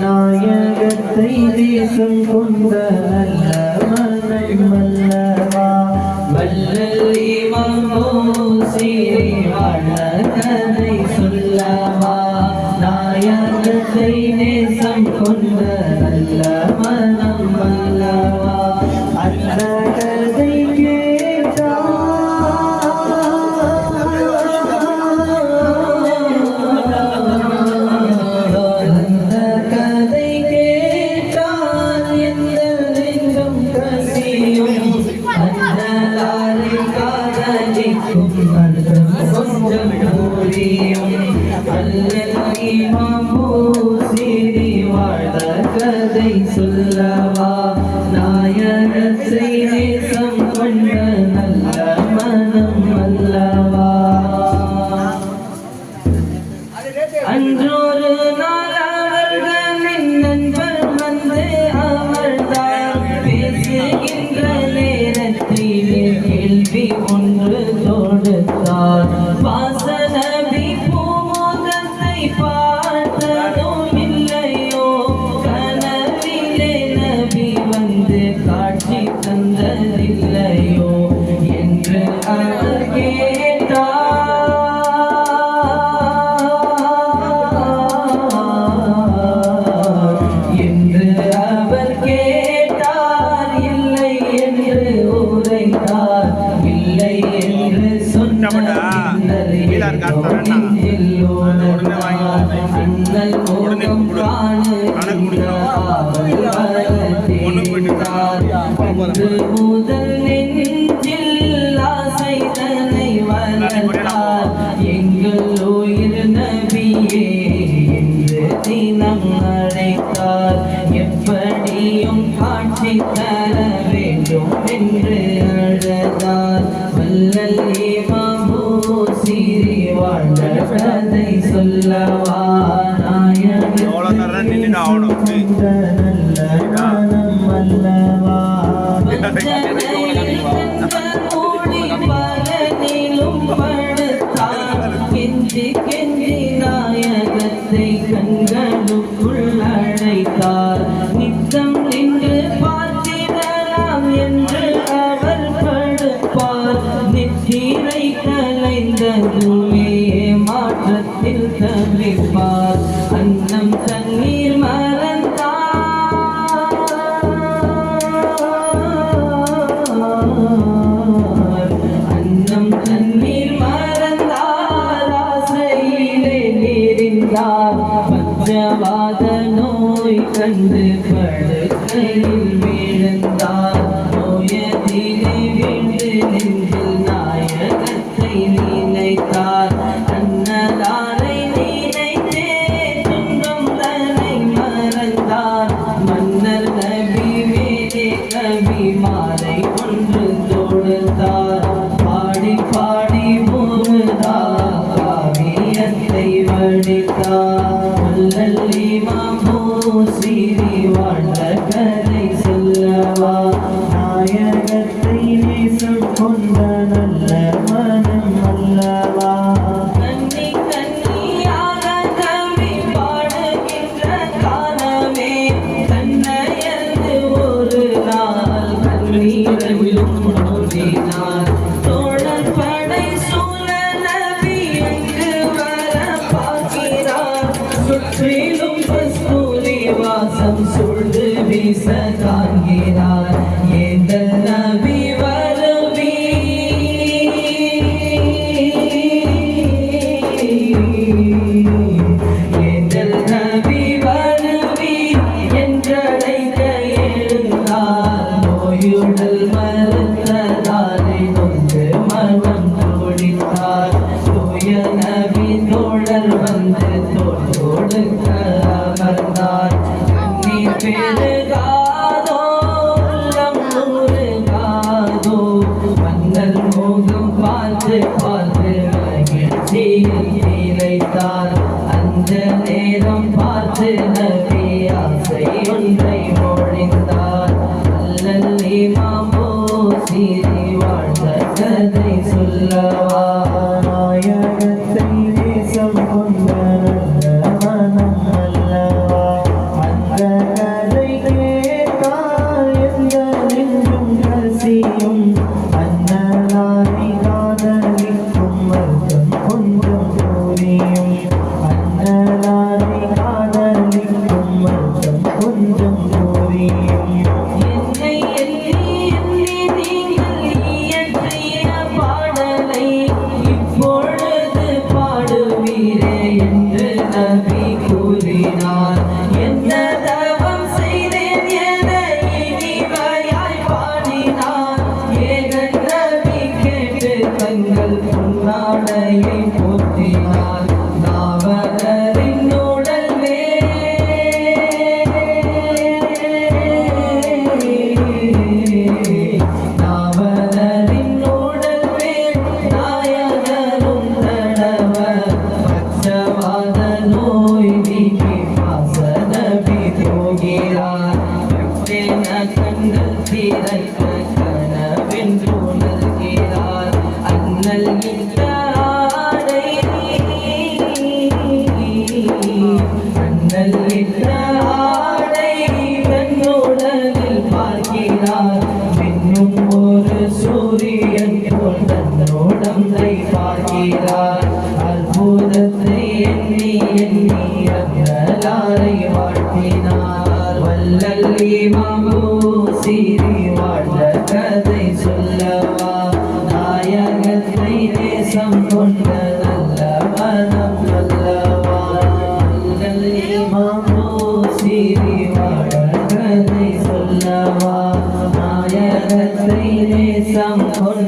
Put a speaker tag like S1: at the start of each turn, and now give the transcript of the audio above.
S1: நாயகத்தை தேசம் கொண்ட நல்ல மனம் வல்லவா வல்லல் இமாமோ നായക ശ്രീ இருக்கான்னு தரேன்னாங்க கதை சொல்லவா? நாயகத்தை கண்களுக்குள் அழைத்தார். நித்தம் நின்று பா நயவாத நோய் கண்டு படுக்கையில் விழுந்தார். மொழியுடல் மறுத்ததாரை கொண்டு மர்மம் முடித்தார் தூய நபி தோழர் வந்து மாலையை போற்றினார் நாவலரின் உடல் நாவலரின் உடல் நாயகரும் தடவர் பச்சவாத நோய் நீக்கி வாசனபி போகிறார் கண்கள் திறக்க கனவென்று வாழ்த்தினார் வல்லல்லி மாமூ சீரி வாழ்ந்த கதை சொல்லவா நாயகத்தை தேசம் கொண்ட நல்ல மனம் அல்லவா வல்லல்லி மாமூ சீரி வாழ்ந்த கதை சொல்லவா நாயகத்தை தேசம் கொண்ட